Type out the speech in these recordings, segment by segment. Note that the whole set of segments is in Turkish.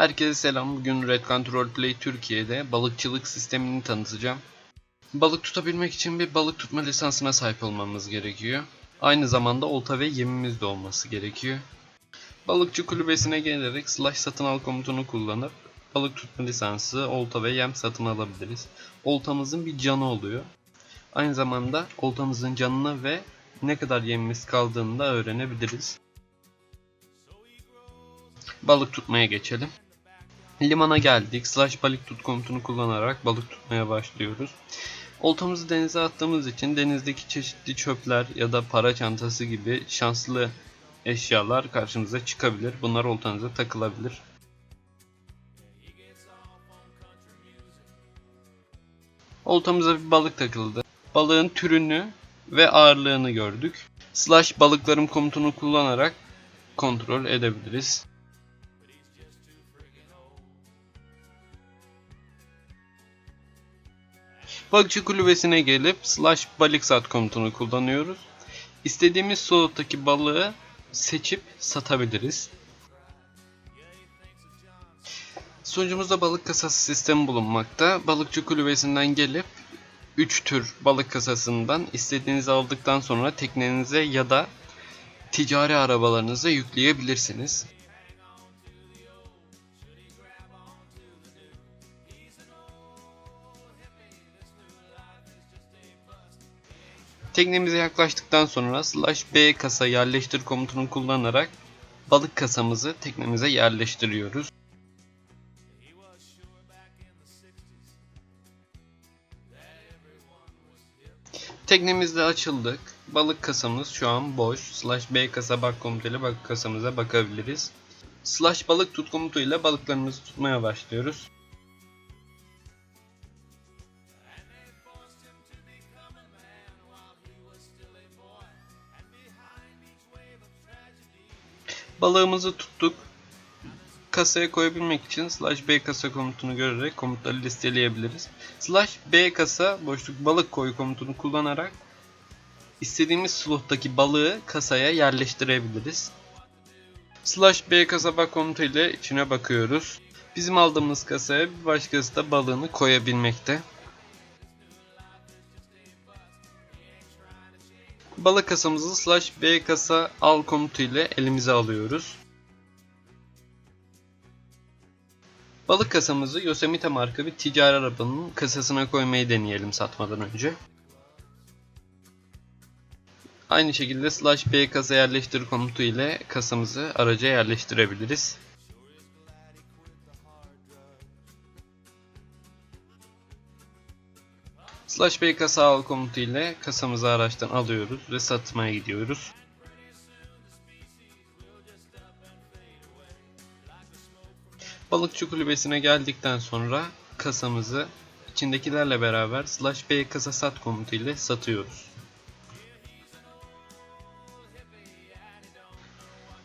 Herkese selam. Bugün Red Control Play Türkiye'de balıkçılık sistemini tanıtacağım. Balık tutabilmek için bir balık tutma lisansına sahip olmamız gerekiyor. Aynı zamanda olta ve yemimiz de olması gerekiyor. Balıkçı kulübesine gelerek slash satın al komutunu kullanıp balık tutma lisansı, olta ve yem satın alabiliriz. Oltamızın bir canı oluyor. Aynı zamanda oltamızın canını ve ne kadar yemimiz kaldığını da öğrenebiliriz. Balık tutmaya geçelim. Limana geldik. Slash balık tut komutunu kullanarak balık tutmaya başlıyoruz. Oltamızı denize attığımız için denizdeki çeşitli çöpler ya da para çantası gibi şanslı eşyalar karşımıza çıkabilir. Bunlar oltanıza takılabilir. Oltamıza bir balık takıldı. Balığın türünü ve ağırlığını gördük. Slash balıklarım komutunu kullanarak kontrol edebiliriz. Balıkçı kulübesine gelip slash baliksat komutunu kullanıyoruz. İstediğimiz slottaki balığı seçip satabiliriz. Sunucumuzda balık kasası sistemi bulunmakta. Balıkçı kulübesinden gelip 3 tür balık kasasından istediğinizi aldıktan sonra teknenize ya da ticari arabalarınıza yükleyebilirsiniz. Teknemize yaklaştıktan sonra slash B kasa yerleştir komutunu kullanarak balık kasamızı teknemize yerleştiriyoruz. Teknemizde açıldık. Balık kasamız şu an boş. Slash B kasa bak komutuyla balık kasamıza bakabiliriz. Slash balık tut komutuyla balıklarımızı tutmaya başlıyoruz. Balığımızı tuttuk. Kasaya koyabilmek için slash B kasa komutunu görerek komutları listeleyebiliriz. Slash B kasa boşluk balık koy komutunu kullanarak istediğimiz slottaki balığı kasaya yerleştirebiliriz. Slash B kasa bak komutu ile içine bakıyoruz. Bizim aldığımız kasaya bir başkası da balığını koyabilmekte. Balık kasamızı slash B kasa al komutu ile elimize alıyoruz. Balık kasamızı Yosemite marka bir ticari arabanın kasasına koymayı deneyelim satmadan önce. Aynı şekilde slash B kasa yerleştir komutu ile kasamızı araca yerleştirebiliriz. Slash B kasa al komutu ile kasamızı araçtan alıyoruz ve satmaya gidiyoruz. Balıkçı kulübesine geldikten sonra kasamızı içindekilerle beraber slash B kasa sat komutu ile satıyoruz.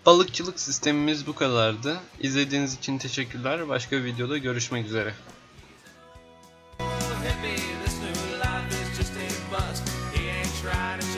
Balıkçılık sistemimiz bu kadardı. İzlediğiniz için teşekkürler. Başka bir videoda görüşmek üzere. bus. He ain't trying to